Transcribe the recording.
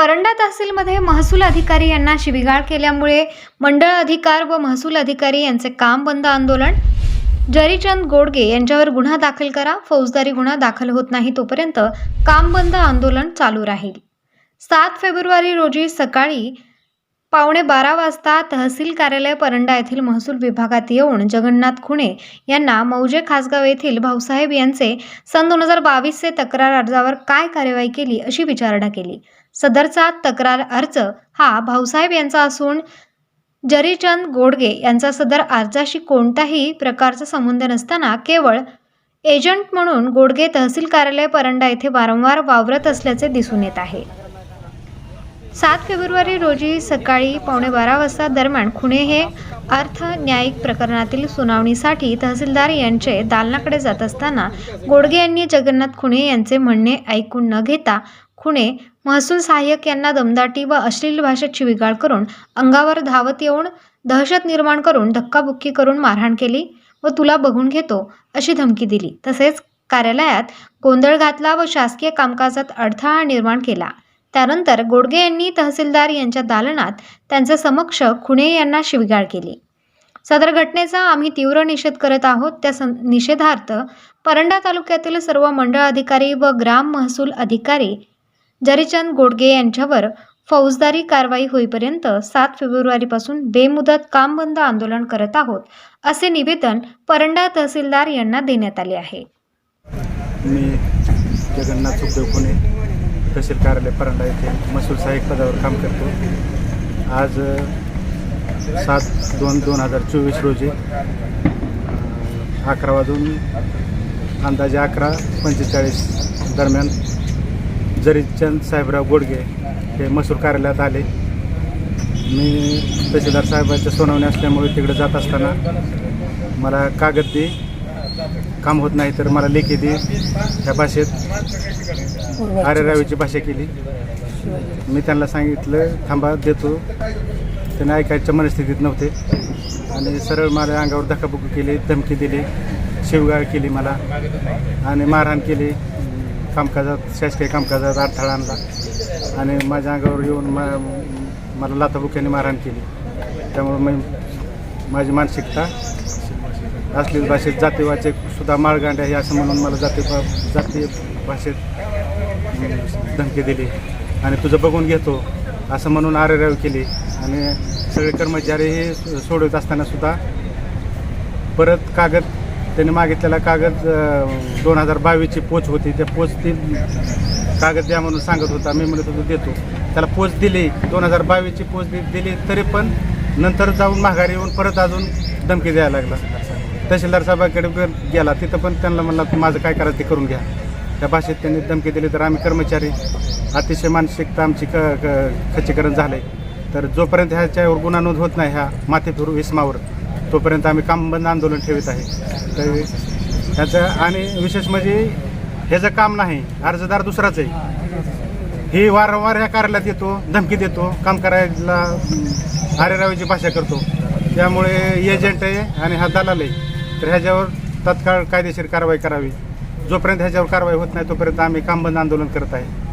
परंडा तहसीलमध्ये महसूल अधिकारी यांना शिबिगाळ केल्यामुळे मंडळ अधिकार व महसूल अधिकारी यांचे काम बंद आंदोलन. जरीचंद गोडगे यांच्यावर गुन्हा दाखल करा फौजदारी गुन्हा दाखल होत नाही तोपर्यंत काम बंद आंदोलन चालू राहील. सात फेब्रुवारी रोजी सकाळी पावणे बारा वाजता तहसील कार्यालय परंडा येथील महसूल विभागात येऊन जगन्नाथ खुणे यांना मौजे खासगाव येथील भाऊसाहेब यांचे सन दोन हजार बावीसचे तक्रार अर्जावर काय कार्यवाही केली अशी विचारणा केली. सदरचा तक्रार अर्ज हा भाऊसाहेब यांचा असून जरीचंद गोडगे यांचा सदर अर्जाशी कोणताही प्रकारचा संबंध नसताना केवळ एजंट म्हणून गोडगे तहसील कार्यालय परंडा येथे वारंवार वावरत असल्याचे दिसून येत आहे. सात फेब्रुवारी रोजी सकाळी पावणे बारा वाजता दरम्यान खुणे हे अर्थ न्यायिक प्रकरणातील सुनावणीसाठी तहसीलदार यांचे दालनाकडे जात असताना गोडगे यांनी जगन्नाथ खुणे यांचे म्हणणे ऐकून न घेता खुणे महसूल सहाय्यक यांना दमदाटी व अश्लील भाषेत शिवीगाळ करून अंगावर धावत येऊन दहशत निर्माण करून धक्काबुक्की करून मारहाण केली व तुला बघून घेतो अशी धमकी दिली. तसेच कार्यालयात गोंधळ घातला व शासकीय कामकाजात अडथळा निर्माण केला. त्यानंतर गोडगे यांनी तहसीलदार यांच्या दालनात त्यांच्या समक्ष खुणे यांना शिवीगाळ केली. सदर घटनेचा आम्ही तीव्र निषेध करत आहोत. त्या सं निषेधार्थ परंडा तालुक्यातील सर्व मंडळ अधिकारी व ग्राम महसूल अधिकारी जरीचंद गोडगे यांच्यावर फौजदारी कारवाई होईपर्यंत सात फेब्रुवारीपासून बेमुदत काम बंद आंदोलन करत आहोत असे निवेदन परंडा तहसीलदार यांना देण्यात आले आहे. मी जगन्नाथ सुखदेव पुणे तहसील कार्यालय परंडा येथे महसूल सहाय्यक पदावर काम करतो. आज सात दोन दोन हजार चोवीस रोजी अकरा वाजून अंदाजे अकरा पंचेचाळीस दरम्यान जरीचंद साहेबराव गोडगे हे महसूल कार्यालयात आले. मी तहसीलदार साहेबांच्या सुनावणी असल्यामुळे तिकडे जात असताना मला कागद दे काम होत नाही तर मला लेखी दे ह्या भाषेत. आर्यरावीची भाषा केली. मी त्यांना सांगितलं थांबा देतो. त्यांना ऐकायच्या मनस्थितीत नव्हते. आणि सरळ माझ्या अंगावर धक्काबुक्की केली धमकी दिली शिवगाळ केली मला. आणि मारहाण केली. कामकाजात शासकीय कामकाजात अडथळा आणला. आणि माझ्या अंगावर येऊन मा मला लाथाबुक्याने मारहाण केली. त्यामुळे मी माझी मानसिकता असलेली भाषेत जातीवाचक सुद्धा माळगांड्या आहे असं म्हणून मला जाती जातीय भाषेत धमकी दिली. आणि तुझं बघून घेतो असं म्हणून आरेरावी केली. आणि सगळे कर्मचारी हे सोडवत असताना सुद्धा परत कागद त्यांनी मागितलेला कागद दोन हजार बावीसची पोच होती. त्या पोच ती कागद द्या म्हणून सांगत होता. मी म्हणत होतो देतो. त्याला पोच दिली. दोन हजार बावीसची पोच दि- दिली तरी पण नंतर जाऊन माघारी येऊन परत अजून धमकी द्यायला लागला. तहसीलदार साहेबाकडे गेला तिथं पण त्यांना म्हणलं माझं काय करायचं ते करून घ्या. त्या भाषेत त्यांनी धमकी दिली तर आम्ही कर्मचारी अतिशय मानसिकता आमची क क- खच्चीकरण आहे तर जोपर्यंत ह्याच्यावर गुन्हा नोंद होत नाही ह्या माथे फिरू इस्मावर तोपर्यंत आम्ही काम बंद आंदोलन ठेवत आहे. तर ह्याचं आणि विशेष म्हणजे ह्याचं काम नाही अर्जदार दुसराच आहे. ही वारंवार ह्या कार्यालयात येतो धमकी देतो काम करायला आरेरावीची भाषा करतो. त्यामुळे एजंट आहे आणि हा दलाल आहे. तर ह्याच्यावर तत्काळ कायदेशीर कारवाई करावी. जोपर्यंत ह्याच्यावर कारवाई होत नाही तोपर्यंत आम्ही काम बंद आंदोलन करत आहे.